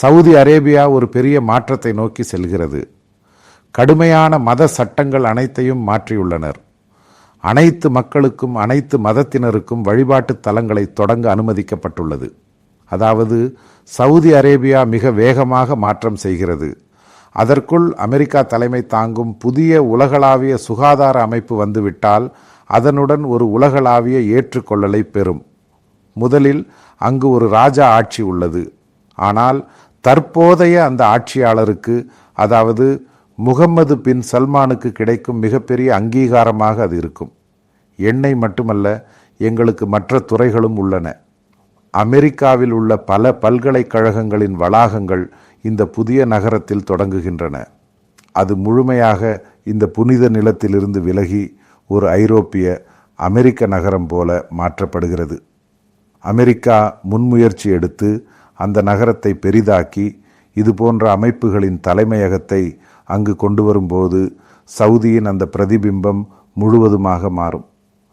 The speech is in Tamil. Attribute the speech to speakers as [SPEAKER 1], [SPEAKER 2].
[SPEAKER 1] சவுதி அரேபியா ஒரு பெரிய மாற்றத்தை நோக்கி செல்கிறது. கடுமையான மத சட்டங்கள் அனைத்தையும் மாற்றியுள்ளனர். அனைத்து மக்களுக்கும் அனைத்து மதத்தினருக்கும் வழிபாட்டு தலங்களை தொடங்க அனுமதிக்கப்பட்டுள்ளது. அதாவது சவுதி அரேபியா மிக வேகமாக மாற்றம் செய்கிறது. அதற்குள் அமெரிக்கா தலைமை தாங்கும் புதிய உலகளாவிய சுகாதார அமைப்பு வந்துவிட்டால் அதனுடன் ஒரு உலகளாவிய ஏற்றுக்கொள்ளலை பெறும். முதலில் அங்கு ஒரு ராஜா ஆட்சி உள்ளது. ஆனால் தற்போதைய அந்த ஆட்சியாளருக்கு அதாவது முகம்மது பின் சல்மானுக்கு கிடைக்கும் மிகப்பெரிய அங்கீகாரமாக அது இருக்கும். எண்ணெய் மட்டுமல்ல எங்களுக்கு மற்ற துறைகளும் உள்ளன. அமெரிக்காவில் உள்ள பல பல்கலைக்கழகங்களின் வளாகங்கள் இந்த புதிய நகரத்தில் தொடங்குகின்றன. அது முழுமையாக இந்த புனித நிலத்திலிருந்து விலகி ஒரு ஐரோப்பிய அமெரிக்க நகரம் போல மாற்றப்படுகிறது. அமெரிக்கா முன்முயற்சி எடுத்து அந்த நகரத்தை பெரிதாக்கி இது போன்ற அமைப்புகளின் தலைமையகத்தை அங்கு கொண்டு வரும்போது சவுதியின் அந்த பிரதிபிம்பம் முழுவதுமாக மாறும்.